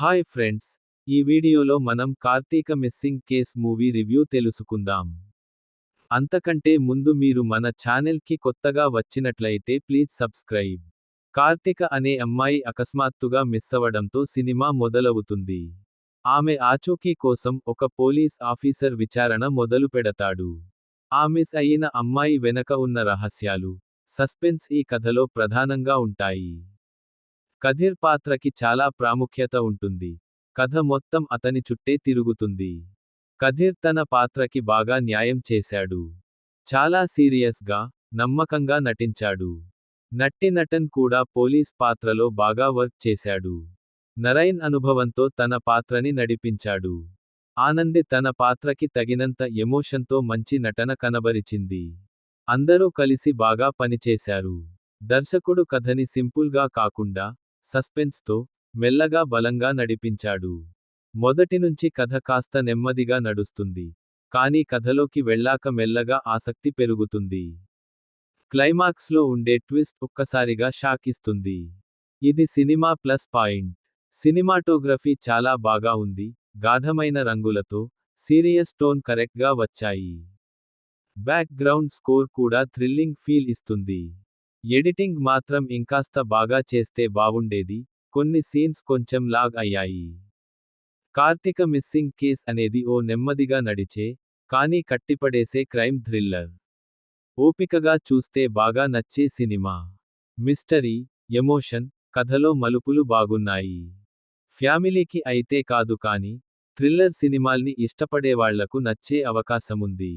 Hi friends ఈ వీడియోలో మనం Karthika missing case movie review తెలుసుకుందాం. అంతకంటే ముందు మీరు మన ఛానల్కి కొత్తగా వచ్చినట్లయితే ప్లీజ్ సబ్స్క్రైబ్. కార్తిక అనే అమ్మాయి అకస్మాత్తుగా మిస్ అవ్వడంతో సినిమా మొదలవుతుంది. ఆమె ఆచూకీ కోసం ఒక పోలీస్ ఆఫీసర్ విచారణ మొదలు పెడతాడు. ఆ మిస్ అయిన అమ్మాయి వెనక ఉన్న రహస్యాలు సస్పెన్స్ ఈ కథలో ప్రధానంగా ఉంటాయి. కధిర్ పాత్రకి చాలా ప్రాముఖ్యత ఉంటుంది. కథ మొత్తం అతని చుట్టే తిరుగుతుంది. కధిర్ తన పాత్రకి బాగా న్యాయం చేశాడు. చాలా సీరియస్గా నమ్మకంగా నటించాడు. నట్టి నటన్ కూడా పోలీస్ పాత్రలో బాగా వర్క్ చేశాడు. నరైన్ అనుభవంతో తన పాత్రని నడిపించాడు. ఆనంది తన పాత్రకి తగినంత ఎమోషన్తో మంచి నటన కనబరిచింది. అందరూ కలిసి బాగా పనిచేశారు. దర్శకుడు కథని సింపుల్గా కాకుండా సస్పెన్స్తో మెల్లగా బలంగా నడిపించాడు. మొదటి నుంచి కథ కాస్త నెమ్మదిగా నడుస్తుంది. కానీ కథలోకి వెళ్ళాక మెల్లగా ఆసక్తి పెరుగుతుంది. క్లైమాక్స్లో ఉండే ట్విస్ట్ ఒక్కసారిగా షాక్ ఇస్తుంది. ఇది సినిమా ప్లస్ పాయింట్. సినిమాటోగ్రఫీ చాలా బాగా ఉంది. గాఢమైన రంగులతో సీరియస్ టోన్ కరెక్ట్గా వచ్చాయి. బ్యాక్ గ్రౌండ్ స్కోర్ కూడా థ్రిల్లింగ్ ఫీల్ ఇస్తుంది. ఎడిటింగ్ మాత్రం ఇంకాస్త బాగా చేస్తే బావుండేది కొన్ని సీన్స్ కొంచెం లాగ్ అయ్యాయి. కార్తీక మిస్సింగ్ కేస్ అనేది ఓ నెమ్మదిగా నడిచే కానీ కట్టిపడేసే క్రైమ్ థ్రిల్లర్. ఓపికగా చూస్తే బాగా నచ్చే సినిమా. మిస్టరీ ఎమోషన్ కథలో మలుపులు బాగున్నాయి. ఫ్యామిలీకి అయితే కాదు కానీ థ్రిల్లర్ సినిమాల్ని ఇష్టపడేవాళ్ళకు నచ్చే అవకాశముంది.